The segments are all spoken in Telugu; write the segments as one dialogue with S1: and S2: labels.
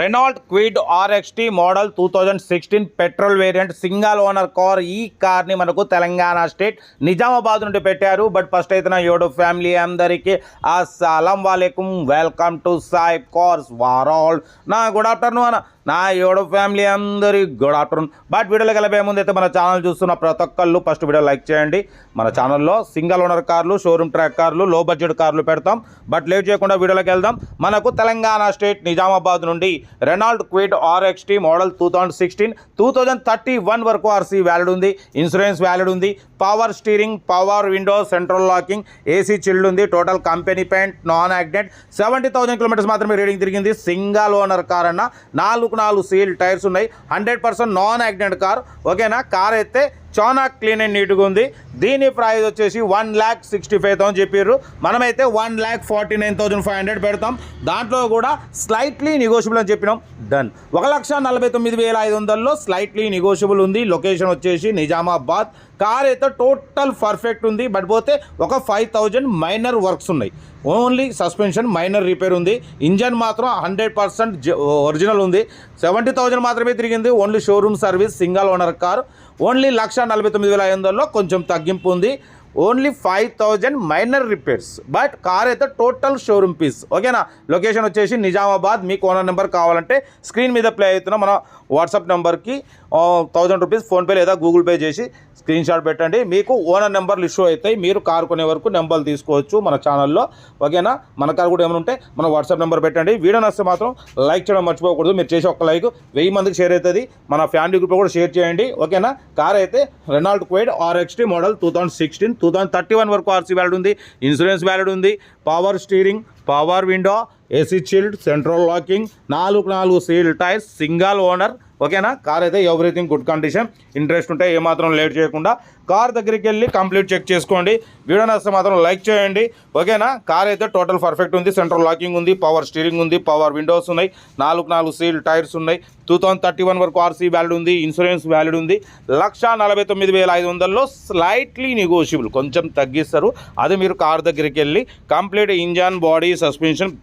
S1: Renault Kwid RXT model two thousand sixteen petrol variant single owner car ఈ కార్ని మనకు తెలంగాణ స్టేట్ నిజామాబాద్ నుండి పెట్టారు. బట్ ఫస్ట్ అయితే నా యోడో ఫ్యామిలీ అందరికీ అస్సలం వాలేకుం వెల్కమ్ టు సాయి కార్స్ వారాల్ నా గుడ్ ఆఫ్టర్నూన్ అన్న. నా యోడో ఫ్యామిలీ అందరి గుడ్ ఆఫ్టర్నూన్. బట్ వీడియోలో కలిపే ముందు అయితే మన ఛానల్ చూస్తున్న ప్రతి ఒక్కళ్ళు ఫస్ట్ వీడియో లైక్ చేయండి. మన ఛానల్లో సింగల్ ఓనర్ కార్లు షోరూమ్ ట్రాక్ కార్లు లో బడ్జెట్ కార్లు పెడతాం. బట్ లేట్ చేయకుండా వీడియోలోకి వెళ్దాం. మనకు తెలంగాణ స్టేట్ నిజామాబాద్ నుండి Renault Kwid RXT model two thousand sixteen two thousand thirty one వరకు ఆర్సీ వ్యాలిడ్ ఉంది. ఇన్సూరెన్స్ వ్యాలిడ్ ఉంది. Power steering power window central locking AC chilled ఉంది. Total company paint non accident seventy thousand kilometres మాత్రమే రీడింగ్ తిరిగింది. సింగల్ ఓనర్ కార్ అన్న. నాలుగు నాలుగు సీల్ టైర్స్ ఉన్నాయి. Hundred percent non accident car. ఓకేనా? కార్ అయితే చాలా క్లీన్ అండ్ నీట్గా ఉంది. దీని ప్రైస్ వచ్చేసి one lakh sixty five thousand చెప్పారు మనమైతే one lakh forty nine thousand five hundred పెడతాం. దాంట్లో కూడా స్లైట్లీ నెగోషియబుల్ అని చెప్పినాం. డన్ ఒక లక్ష నలభై తొమ్మిది వేల ఐదు వందల్లో స్లైట్లీ నెగోషియబుల్ ఉంది. లొకేషన్ వచ్చేసి నిజామాబాద్. కార్ అయితే టోటల్ పర్ఫెక్ట్ ఉంది బట్ పోతే ఒక ఫైవ్ థౌజండ్ మైనర్ వర్క్స్ ఉన్నాయి. ఓన్లీ సస్పెన్షన్ మైనర్ రిపేర్ ఉంది. ఇంజన్ మాత్రం హండ్రెడ్ పర్సెంట్ ఒరిజినల్ ఉంది. సెవెంటీ థౌజండ్ మాత్రమే తిరిగింది. Only showroom service single owner car. Only లక్ష నలభై తొమ్మిది వేల ఐదు వందల్లో కొంచెం తగ్గింపు ఉంది. Only five thousand minor repairs but car అయితే టోటల్ షోరూమ్ పీస్. ఓకేనా? లొకేషన్ వచ్చేసి నిజామాబాద్ మీకు ఓనర్ నెంబర్ కావాలంటే స్క్రీన్ మీద ప్లే అవుతున్న మన వాట్సాప్ నెంబర్కి థౌజండ్ రూపీస్ ఫోన్పే లేదా గూగుల్ పే చేసి స్క్రీన్ షాట్ పెట్టండి. మీకు ఓనర్ నెంబర్లు ఇష్యూ అవుతాయి మీరు కార్ కొనే వరకు నెంబర్లు తీసుకోవచ్చు మన ఛానల్లో. ఓకేనా? మన కార్ కూడా ఏమైనా ఉంటే మన వాట్సాప్ నెంబర్ పెట్టండి. వీడియో నస్తే మాత్రం లైక్ చేయడం మర్చిపోకూడదు. మీరు చేసే ఒక్క లైక్ వెయ్యి మందికి షేర్ అవుతుంది. మన ఫ్యామిలీ గ్రూప్లో కూడా షేర్ చేయండి. ఓకేనా? కార్ అయితే Renault Kwid RXT model two thousand sixteen two thousand thirty one వరకు ఆర్సీ వ్యాలిడ్ ఉంది. ఇన్సూరెన్స్ వ్యాలిడ్ ఉంది. Power steering power window AC chilled central locking నాలుగు నాలుగు సీల్ టైర్స్ సింగల్ ఓనర్. ఓకేనా? కార్ అయితే ఎవ్రీథింగ్ గుడ్ కండిషన్. ఇంట్రెస్ట్ ఉంటే ఏమాత్రం లేట్ చేయకుండా కార్ దగ్గరికి వెళ్ళి కంప్లీట్ చెక్ చేసుకోండి. వీడియో నచ్చితే మాత్రం లైక్ చేయండి. ఓకేనా? కార్ అయితే టోటల్ పర్ఫెక్ట్ ఉంది. సెంట్రల్ లాకింగ్ ఉంది పవర్ స్టీరింగ్ ఉంది పవర్ విండోస్ ఉన్నాయి నాలుగు నాలుగు సీల్ టైర్స్ ఉన్నాయి. టూ థౌసండ్ థర్టీ వన్ వరకు ఆర్సీ వ్యాలిడ్ ఉంది ఇన్సూరెన్స్ వ్యాలిడ్ ఉంది. లక్ష నలభై తొమ్మిది వేల ఐదు వందల్లో స్లైట్లీ నెగోషియబుల్ కొంచెం తగ్గిస్తారు. అది మీరు కార్ దగ్గరికి వెళ్ళి complete engine body suspension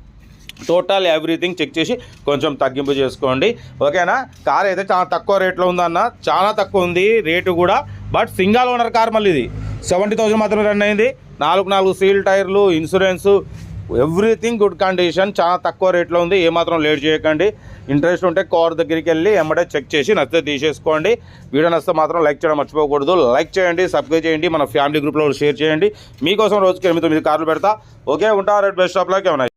S1: total everything check చేసి కొంచెం తగ్గింపు చేసుకోండి. ఓకేనా? కార్ అయితే చాలా తక్కువ రేట్లో ఉందన్న. చాలా తక్కువ ఉంది రేటు కూడా. బట్ సింగల్ ఓనర్ కార్ మళ్ళీ ఇది. సెవెంటీ థౌసండ్ మాత్రమే రన్ అయింది. నాలుగు నాలుగు సీల్ టైర్లు ఇన్సూరెన్సు ఎవ్రీథింగ్ గుడ్ కండిషన్. చాలా తక్కువ రేట్లో ఉంది. ఏమాత్రం లేట్ చేయకండి. ఇంట్రెస్ట్ ఉంటే కార్ దగ్గరికి వెళ్ళి ఎమ్మడే చెక్ చేసి నచ్చితే తీసేసుకోండి. వీడియో నచ్చితే మాత్రం లైక్ చేయడం మర్చిపోకూడదు. లైక్ చేయండి సబ్స్క్రైబ్ చేయండి. మన ఫ్యామిలీ గ్రూప్లో షేర్ చేయండి. మీకోసం రోజుకి ఎనిమిది తొమ్మిది కార్లు పెడతా. ఓకే ఉంటా రెడ్ బెస్ట్ షాప్లోకి ఏమైనా